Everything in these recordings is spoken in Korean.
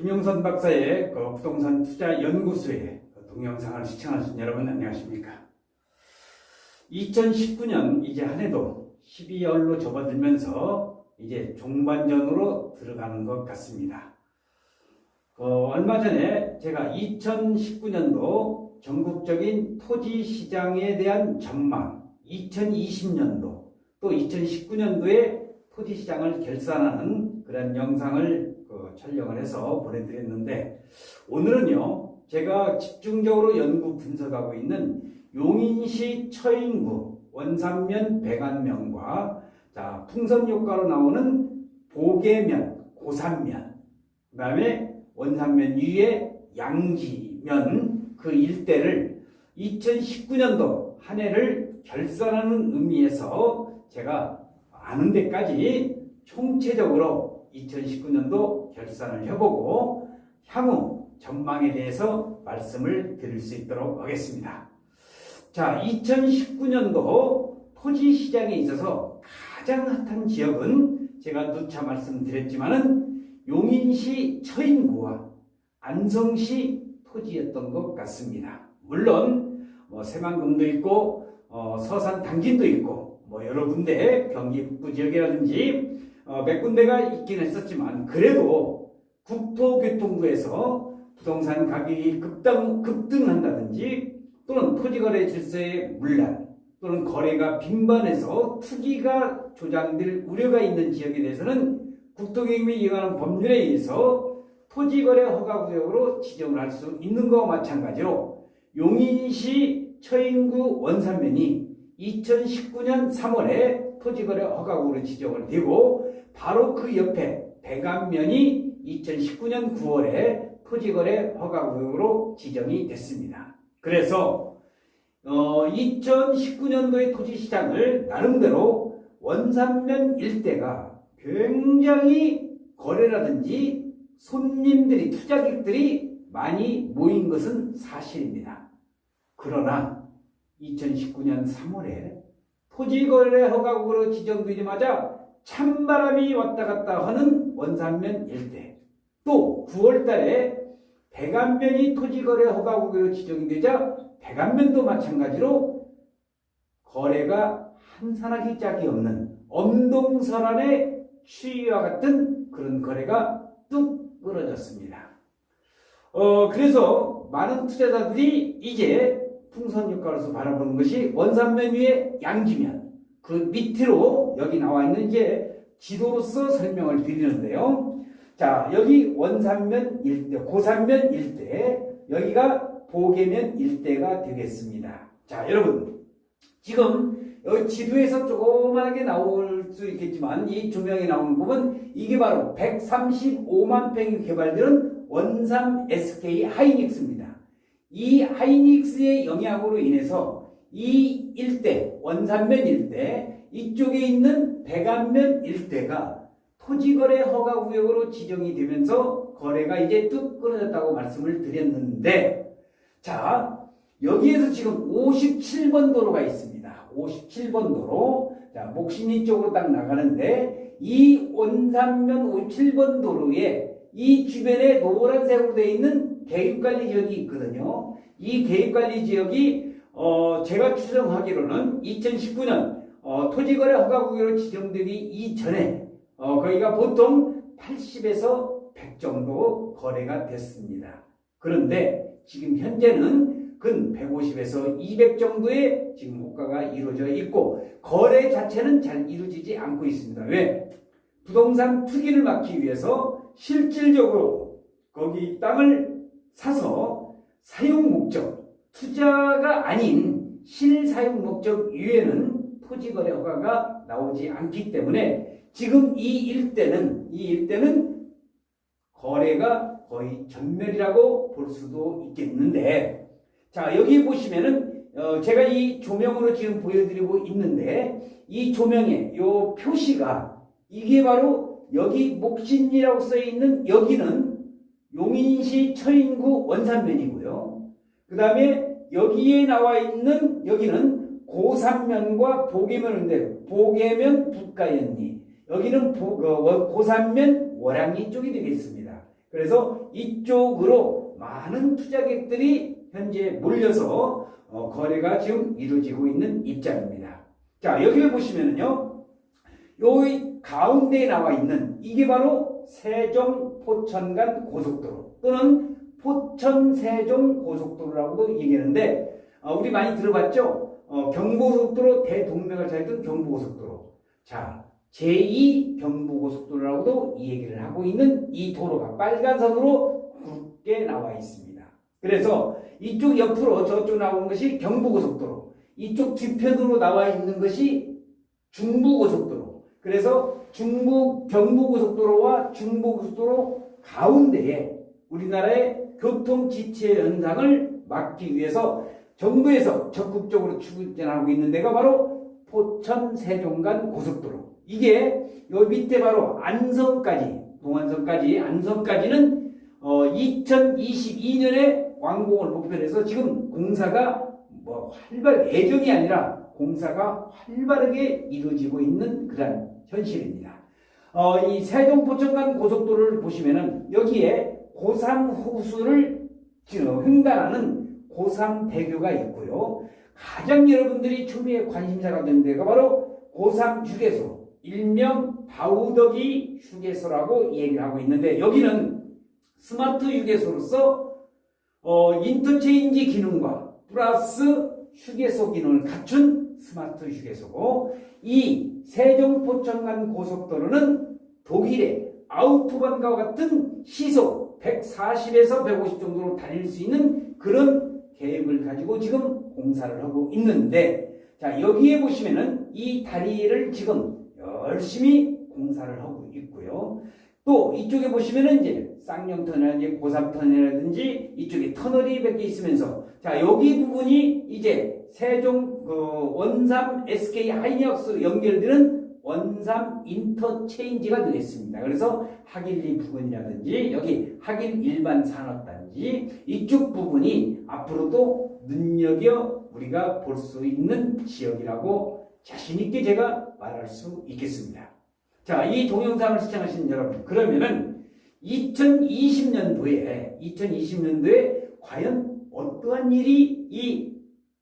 김용선 박사의 그 부동산 투자 연구소의 그 동영상을 시청하신 여러분 안녕하십니까? 2019년 이제 한 해도 12월로 접어들면서 이제 종반전으로 들어가는 것 같습니다. 그 얼마 전에 제가 2019년도 전국적인 토지 시장에 대한 전망, 2020년도 또 2019년도에 토지 시장을 결산하는 그런 영상을 그 촬영을 해서 보내드렸는데 오늘은요 제가 집중적으로 연구 분석하고 있는 용인시 처인구 원산면 백안면과 자 풍선 효과로 나오는 보계면 고산면 그 다음에 원산면 위에 양지면 그 일대를 2019년도 한 해를 결산하는 의미에서 제가 아는 데까지 총체적으로 2019년도 결산을 해보고 향후 전망에 대해서 말씀을 드릴 수 있도록 하겠습니다. 자, 2019년도 토지 시장에 있어서 가장 핫한 지역은 제가 누차 말씀드렸지만은 용인시 처인구와 안성시 토지였던 것 같습니다. 물론 뭐 새만금도 있고 어, 서산 당진도 있고 뭐 여러 군데 경기 북부 지역이라든지 어, 몇 군데가 있긴 했었지만 그래도 국토교통부에서 부동산 가격이 급등, 급등한다든지 또는 토지거래 질서의 문란 또는 거래가 빈번해서 투기가 조장될 우려가 있는 지역에 대해서는 국토개혁에 이용하는 법률에 의해서 토지거래 허가구역으로 지정을 할 수 있는 것과 마찬가지로 용인시 처인구 원산면이 2019년 3월에 토지거래 허가구로 지정을 되고 바로 그 옆에 백안면이 2019년 9월에 토지거래 허가구역으로 지정이 됐습니다. 그래서 어, 2019년도의 토지시장을 나름대로 원산면 일대가 굉장히 거래라든지 손님들이 투자객들이 많이 모인 것은 사실입니다. 그러나 2019년 3월에 토지거래 허가국으로 지정되자마자 찬바람이 왔다 갔다 하는 원산면 일대 또 9월 달에 백안면이 토지거래 허가국으로 지정이 되자 백안면도 마찬가지로 거래가 한산하기 짝이 없는 엄동설안의 추위와 같은 그런 거래가 뚝 끊어졌습니다. 어, 그래서 많은 투자자들이 이제 풍선 효과로서 바라보는 것이 원산면 위에 양지면 그 밑으로 여기 나와 있는 이제 지도로서 설명을 드리는데요. 자, 여기 원산면 일대, 고산면 일대, 여기가 보계면 일대가 되겠습니다. 자, 여러분. 지금 여기 지도에서 조그만하게 나올 수 있겠지만 이 조명이 나오는 부분 이게 바로 135만 평이 개발되는 원삼 SK 하이닉스입니다. 이 하이닉스의 영향으로 인해서 이 일대, 원산면 일대, 이쪽에 있는 백안면 일대가 토지거래 허가구역으로 지정이 되면서 거래가 이제 뚝 끊어졌다고 말씀을 드렸는데, 자, 여기에서 지금 57번 도로가 있습니다. 57번 도로. 자, 목신이 쪽으로 딱 나가는데, 이 원산면 57번 도로에 이 주변에 노란색으로 되어 있는 계획관리 지역이 있거든요. 이 계획관리 지역이 어, 제가 추정하기로는 2019년 어, 토지거래 허가구역으로 지정되기 이전에 어, 거기가 보통 80에서 100 정도 거래가 됐습니다. 그런데 지금 현재는 근 150에서 200 정도의 지금 호가가 이루어져 있고 거래 자체는 잘 이루어지지 않고 있습니다. 왜? 부동산 투기를 막기 위해서 실질적으로 거기 땅을 사서 사용 목적, 투자가 아닌 실사용 목적 이외에는 토지거래 허가가 나오지 않기 때문에 지금 이 일대는 이 일대는 거래가 거의 전멸이라고 볼 수도 있겠는데 자 여기 보시면은 어, 제가 이 조명으로 지금 보여드리고 있는데 이 조명의 요 표시가 이게 바로 여기 목신이라고 써 있는 여기는 용인시 처인구 원산면이고요. 그 다음에 여기에 나와 있는 여기는 고산면과 보계면인데 보계면 북가연리 여기는 보, 어, 고산면 월양리 쪽이 되겠습니다. 그래서 이쪽으로 많은 투자객들이 현재 몰려서 어, 거래가 지금 이루어지고 있는 입장입니다. 자, 여기를 보시면은요, 요 가운데에 나와 있는 이게 바로 세종 포천간 고속도로 또는 포천 세종 고속도로라고도 얘기하는데 어, 우리 많이 들어봤죠? 어, 경부고속도로 대동맥을 잘했던 경부고속도로. 자, 제2 경부고속도로라고도 이 얘기를 하고 있는 이 도로가 빨간 선으로 굵게 나와 있습니다. 그래서 이쪽 옆으로 저쪽 나오는 것이 경부고속도로, 이쪽 뒤편으로 나와 있는 것이 중부고속도로. 그래서 중부 경부고속도로와 중부고속도로 가운데에 우리나라의 교통 지체 현상을 막기 위해서 정부에서 적극적으로 추진하고 있는 데가 바로 포천 세종간 고속도로. 이게 요 밑에 바로 안성까지 동안성까지 안성까지는 어 2022년에 완공을 목표로 해서 지금 공사가 뭐 활발 예정이 아니라 공사가 활발하게 이루어지고 있는 그런 현실입니다. 어, 이 세종 포천간 고속도로를 보시면은 여기에 고삼 호수를 저 횡단하는 고삼 대교가 있고요. 가장 여러분들이 초미의 관심사가 된 데가 바로 고삼 휴게소, 일명 바우더기 휴게소라고 얘기를 하고 있는데 여기는 스마트 휴게소로서 어, 인터체인지 기능과 플러스 휴게소 기능을 갖춘 스마트 휴게소고 이 세종 포천간 고속도로는 독일의 아우토반과 같은 시속 140에서 150 정도로 달릴 수 있는 그런 계획을 가지고 지금 공사를 하고 있는데 자 여기에 보시면은 이 다리를 지금 열심히 공사를 하고 있고요. 또 이쪽에 보시면은 이제 쌍용 터널이라든지 고삼 터널이라든지 이쪽에 터널이 몇 개 있으면서 자 여기 부분이 이제 세종 그 원삼 SK 하이닉스 연결되는 원삼 인터체인지가 되겠습니다. 그래서 하길리 부근이라든지 여기 하길 일반 산업단지 이쪽 부분이 앞으로도 눈여겨 우리가 볼 수 있는 지역이라고 자신 있게 제가 말할 수 있겠습니다. 자, 이 동영상을 시청하신 여러분, 그러면은 2020년도에 2020년도에 과연 어떠한 일이 이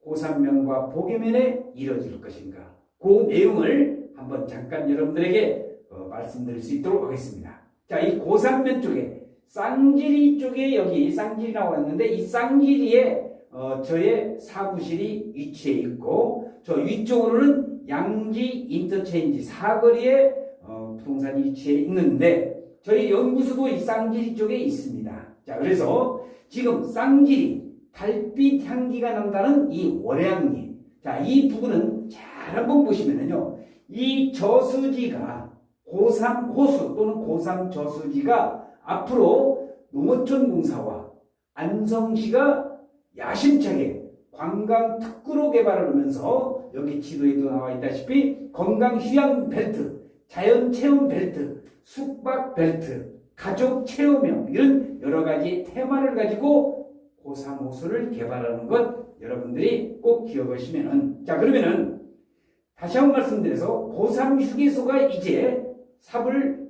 고산면과 보계면에 이루어질 것인가? 그 내용을 한번 잠깐 여러분들에게 어, 말씀드릴 수 있도록 하겠습니다. 자, 이 고산면 쪽에 쌍지리 쪽에 여기 쌍지리 나왔는데 이 쌍지리에 어, 저의 사무실이 위치해 있고 저 위쪽으로는 양지 인터체인지 사거리에 어, 부동산이 위치해 있는데 저희 연구소도 이 쌍지리 쪽에 있습니다. 자, 그래서 지금 쌍지리 달빛 향기가 난다는 이 월향리. 자, 이 부분은 잘 한번 보시면은요. 이 저수지가 고삼 호수 또는 고삼 저수지가 앞으로 농어촌 공사와 안성시가 야심차게 관광 특구로 개발을 하면서 여기 지도에도 나와 있다시피 건강 휴양 벨트, 자연 체험 벨트, 숙박 벨트, 가족 체험형 이런 여러 가지 테마를 가지고 고삼 호수를 개발하는 것 여러분들이 꼭 기억하시면은 자 그러면은 다시 한 번 말씀드려서 고3 휴게소가 이제 삽을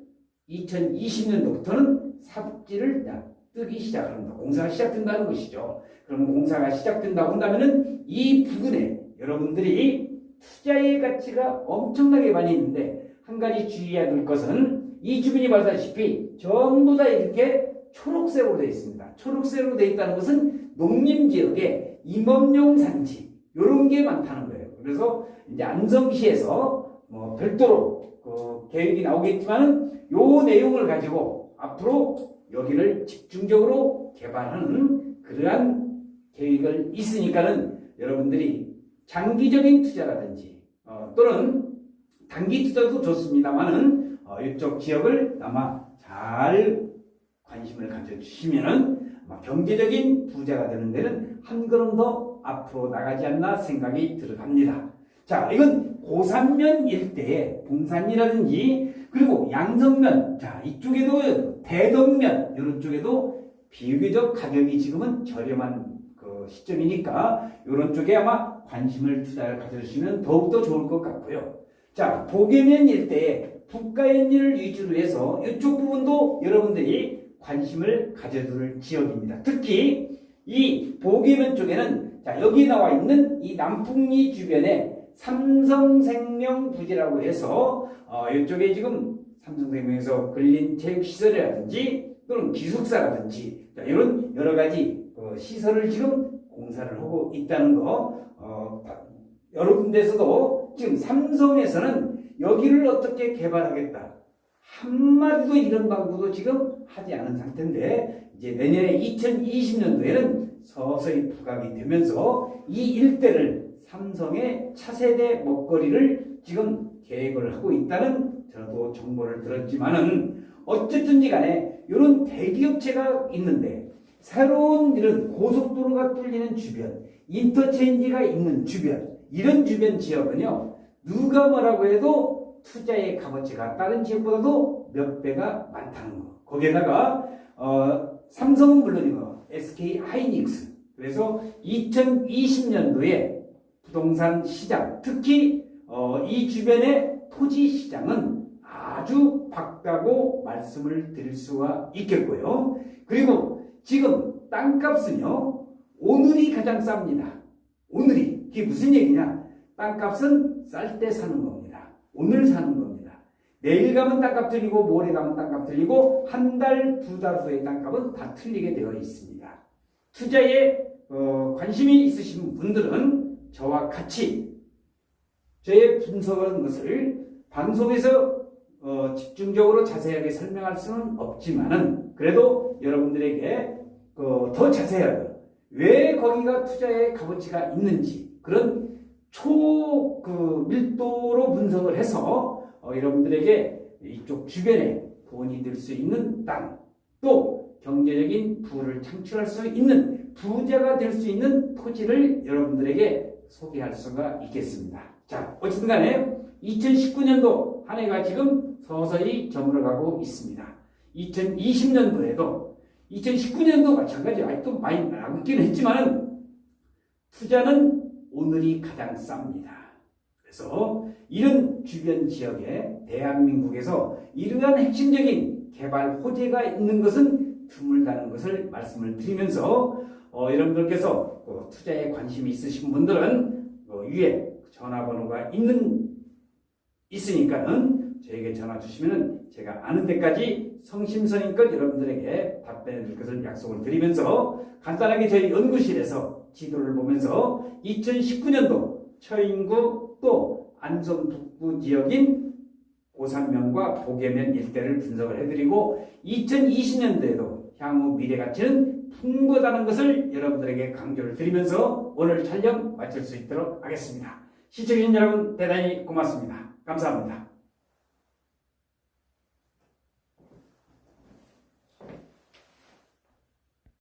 2020년도부터는 삽질을 뜨기 시작합니다. 공사가 시작된다는 것이죠. 그럼 공사가 시작된다고 한다면은 이 부근에 여러분들이 투자의 가치가 엄청나게 많이 있는데 한 가지 주의해야 될 것은 이 주변이 말다시피 전부 다 이렇게 초록색으로 되어 있습니다. 초록색으로 되어 있다는 것은 농림지역에 임업용 산지 이런 게 많다는 거예요. 그래서 이제 안성시에서 뭐 별도로 그 계획이 나오겠지만은 요 내용을 가지고 앞으로 여기를 집중적으로 개발하는 그러한 계획을 있으니까는 여러분들이 장기적인 투자라든지 어, 또는 단기 투자도 좋습니다만은 어, 이쪽 지역을 아마 잘 관심을 가져주시면은 경제적인 부자가 되는 데는 한 걸음 더 앞으로 나가지 않나 생각이 들어갑니다. 자, 이건 고산면 일대의 봉산이라든지 그리고 양성면, 자 이쪽에도 대덕면 이런 쪽에도 비교적 가격이 지금은 저렴한 그 시점이니까 이런 쪽에 아마 관심을 투자를 가져주시면 더욱더 좋을 것 같고요. 자, 보계면 일대에 북가연리를 위주로 해서 이쪽 부분도 여러분들이 관심을 가져둘 지역입니다. 특히 이 보계면 쪽에는 자 여기 나와 있는 이 남풍리 주변에 삼성생명 부지라고 해서 어, 이쪽에 지금 삼성생명에서 근린 체육시설이라든지 또는 기숙사라든지 자, 이런 여러 가지 어, 시설을 지금 공사를 하고 있다는 거 어, 다- 여러 군데서도 지금 삼성에서는 여기를 어떻게 개발하겠다 한마디도 이런 방구도 지금 하지 않은 상태인데 이제 내년에 2020년도에는 서서히 부각이 되면서 이 일대를 삼성의 차세대 먹거리를 지금 계획을 하고 있다는 저도 정보를 들었지만은 어쨌든지 간에 이런 대기업체가 있는데 새로운 이런 고속도로가 뚫리는 주변, 인터체인지가 있는 주변, 이런 주변 지역은요, 누가 뭐라고 해도 투자의 값어치가 다른 지역보다도 몇 배가 많다는 거. 거기에다가, 어, 삼성은 물론이고, SK 하이닉스. 그래서 2020년도에 부동산 시장, 특히, 어, 이 주변의 토지 시장은 아주 밝다고 말씀을 드릴 수가 있겠고요. 그리고 지금 땅값은요, 오늘이 가장 쌉니다. 오늘이. 그게 무슨 얘기냐? 땅값은 쌀 때 사는 겁니다. 오늘 사는 겁니다. 내일 가면 땅값 틀리고, 모레 가면 땅값 틀리고, 한 달, 두 달 후에 땅값은 다 틀리게 되어 있습니다. 투자에 어, 관심이 있으신 분들은 저와 같이 저의 분석한 것을 방송에서 어, 집중적으로 자세하게 설명할 수는 없지만은 그래도 여러분들에게 어, 더 자세하게 왜 거기가 투자의 값어치가 있는지 그런 초 그 밀도로 분석을 해서 어, 여러분들에게 이쪽 주변에 돈이 될수 있는 땅 또 경제적인 부를 창출할 수 있는 부자가 될 수 있는 토지를 여러분들에게 소개할 수가 있겠습니다. 자, 어쨌든 간에 2019년도 한 해가 지금 서서히 저물어가고 있습니다. 2020년도에도 2019년도 마찬가지 아직도 많이 남기는 했지만 투자는 오늘이 가장 쌉니다. 그래서 이런 주변 지역에 대한민국에서 이러한 핵심적인 개발 호재가 있는 것은 드물다는 것을 말씀을 드리면서 어, 여러분들께서 어, 투자에 관심이 있으신 분들은 어, 위에 전화번호가 있는 있으니까는 저에게 전화 주시면은 제가 아는 데까지 성심성의껏 여러분들에게 답변해 드릴 것을 약속을 드리면서 간단하게 저희 연구실에서 지도를 보면서 2019년도 처인구 또 안성 북부 지역인 고산면과 보계면 일대를 분석을 해드리고 2020년도에도 향후 미래 가치는 풍부하다는 것을 여러분들에게 강조를 드리면서 오늘 촬영 마칠 수 있도록 하겠습니다. 시청해주신 여러분 대단히 고맙습니다. 감사합니다.